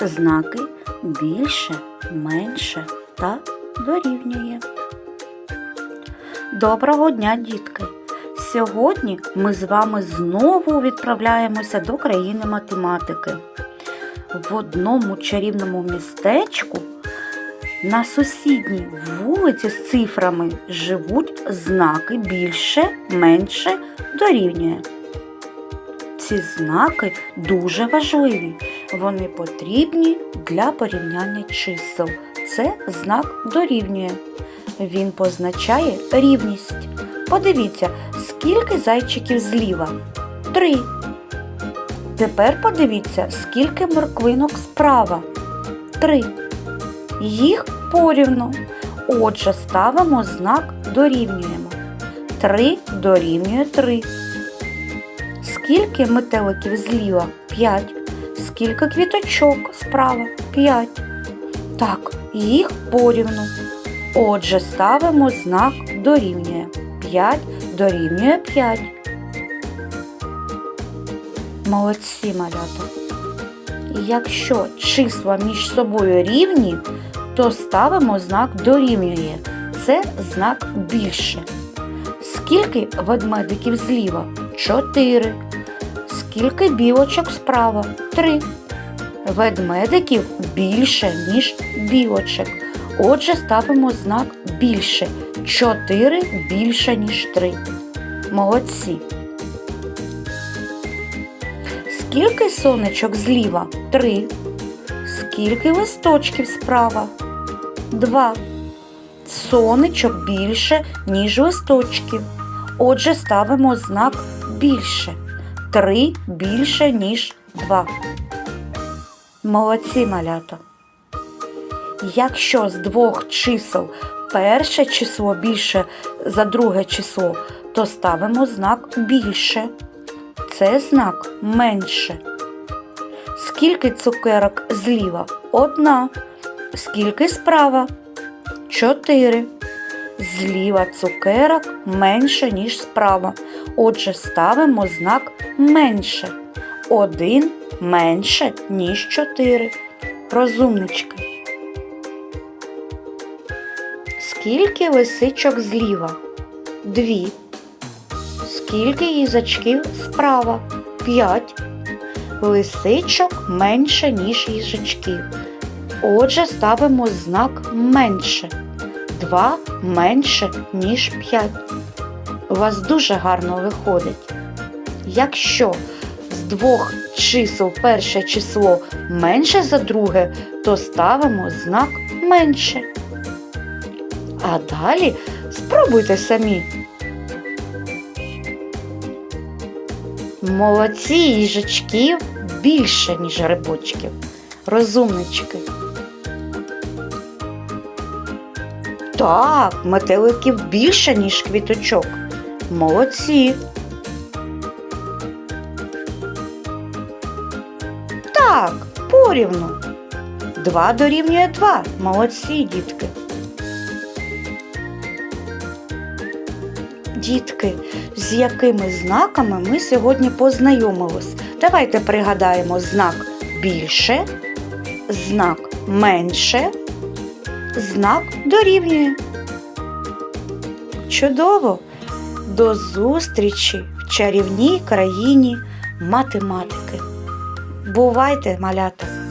знаки більше, менше та дорівнює. Доброго дня, дітки! Сьогодні ми з вами знову відправляємося до країни математики. В одному чарівному містечку на сусідній вулиці з цифрами живуть знаки більше, менше дорівнює. Ці знаки дуже важливі. Вони потрібні для порівняння чисел. Це знак дорівнює. Він позначає рівність. Подивіться, скільки зайчиків зліва? Три. Тепер подивіться, скільки морквинок справа. Три. Їх порівну. Отже, ставимо знак дорівнюємо. Три дорівнює три. Скільки метеликів зліва? П'ять. Скільки квіточок справа? П'ять. Так, їх порівну. Отже, ставимо знак дорівнює. 5 дорівнює 5. Молодці малята. Якщо числа між собою рівні, то ставимо знак дорівнює. Це знак більше. Скільки ведмедиків зліва? 4. Скільки білочок справа? 3. Ведмедиків більше, ніж білочок. Отже, ставимо знак більше. 4 більше, ніж 3. Молодці. Скільки сонечок зліва? 3. Скільки листочків справа? 2. Сонечок більше, ніж листочків. Отже, ставимо знак більше. 3 більше, ніж 2. Молодці малята. Якщо з двох чисел перше число більше за друге число, то ставимо знак більше. Це знак менше. Скільки цукерок зліва? Одна. Скільки справа? Чотири. Зліва цукерок менше, ніж справа. Отже, ставимо знак менше. Один менше, ніж чотири. Розумнички. Скільки лисичок зліва? Дві. Скільки їжачків справа? П'ять. Лисичок менше, ніж їжачків. Отже, ставимо знак менше. Два менше, ніж п'ять. У вас дуже гарно виходить. Якщо з двох чисел перше число менше за друге, то ставимо знак менше. А далі спробуйте самі. Молодці їжачків більше, ніж грибочків. Розумнички. Так, метеликів більше, ніж квіточок. Молодці. Так, порівну. Два дорівнює два. Молодці, дітки. Дітки, з якими знаками ми сьогодні познайомились. Давайте пригадаємо знак більше, знак менше, знак дорівнює. Чудово! До зустрічі в чарівній країні математики. Бувайте, малята!